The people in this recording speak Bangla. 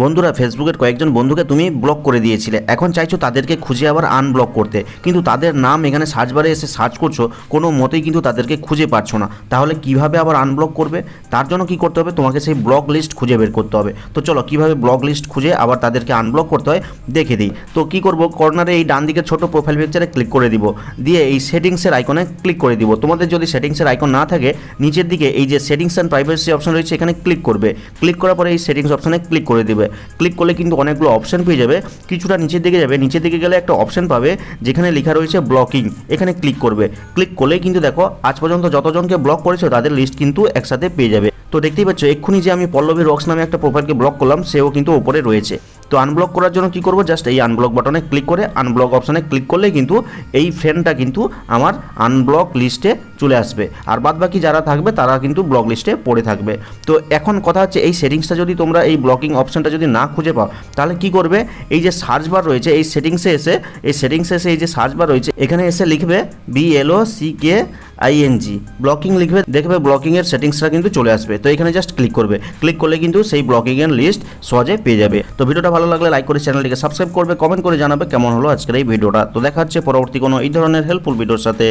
বন্ধুরা ফেসবুকের কয়েকজন বন্ধুকে তুমি ব্লক করে দিয়েছিলে। এখন চাইছো তাদেরকে খুঁজে আবার আনব্লক করতে। কিন্তু তাদের নাম এখানে সার্চ বারে এসে সার্চ করছ, কোনো মতেই কিন্তু তাদেরকে খুঁজে পাচ্ছ না। তাহলে কীভাবে আবার আনব্লক করবে? তার জন্য কি করতে হবে? তোমাকে সেই ব্লক লিস্ট খুঁজে বের করতে হবে। তো চলো, কীভাবে ব্লক লিস্ট খুঁজে আবার তাদেরকে আনব্লক করতে হয়, দেখে দিই। তো কি করব? কর্নারে এই ডান দিকের ছোট প্রোফাইল পিকচারে ক্লিক করে দিব। দিয়ে এই সেটিংসের আইকনে ক্লিক করে দিব। তোমাদের যদি সেটিংসের আইকন না থাকে, নিচের দিকে এই যে সেটিংস অ্যান্ড প্রাইভেসি অপশন রয়েছে, এখানে ক্লিক করবে। ক্লিক করার পরে এই সেটিংস অপশনে ক্লিক করে দিবে। ক্লিক করলে কিন্তু অনেকগুলো অপশান পেয়ে যাবে। কিছুটা নিচের দিকে যাবে। নিচের দিকে গেলে একটা অপশান পাবে, যেখানে লেখা রয়েছে ব্লকিং এখানে ক্লিক করবে। ক্লিক করলেই কিন্তু দেখো, আজ পর্যন্ত যতজনকে ব্লক করেছে, তাদের লিস্ট কিন্তু একসাথে পেয়ে যাবে। তো দেখতেই পাচ্ছ, এক্ষুনি যে আমি পল্লবী রক্স নামে একটা প্রোফাইলকে ব্লক করলাম, সেও কিন্তু ওপরে রয়েছে। তো আনব্লক করার জন্য কি করব? জাস্ট এই আনব্লক বাটনে ক্লিক করে আনব্লক অপশনে ক্লিক করলেই কিন্তু এই ফ্রেন্ডটা কিন্তু আমার আনব্লক লিস্টে চলে আসবে। আর বাদ বাকি যারা থাকবে, তারা কিন্তু ব্লক লিস্টে পড়ে থাকবে। তো এখন কথা হচ্ছে, এই সেটিংসটা যদি তোমরা, এই ব্লকিং অপশনটা যদি না খুঁজে পাও, তাহলে কি করবে? এই যে সার্চ বার রয়েছে, এই সেটিংসে এসে, এই সেটিংসে এসে এই যে সার্চ বার রয়েছে, এখানে এসে লিখবে BLO L C K ING blocking লিখবে, দেখবে ব্লকিংয়ের সেটিংসটা কিন্তু চলে আসবে। তো এখানে জাস্ট ক্লিক করবে। ক্লিক করলে কিন্তু সেই ব্লকিংয়ের লিস্ট সহজে পেয়ে যাবে। তো ভিডিওটা ভালো লাগলে লাইক করে চ্যানেলটিকে সাবস্ক্রাইব করবে কমেন্ট করে জানাবে কেমন হলো আজকের এই ভিডিওটা। তো দেখা হচ্ছে পরবর্তী কোনো এই ধরনের হেল্পফুল ভিডিওর সাথে।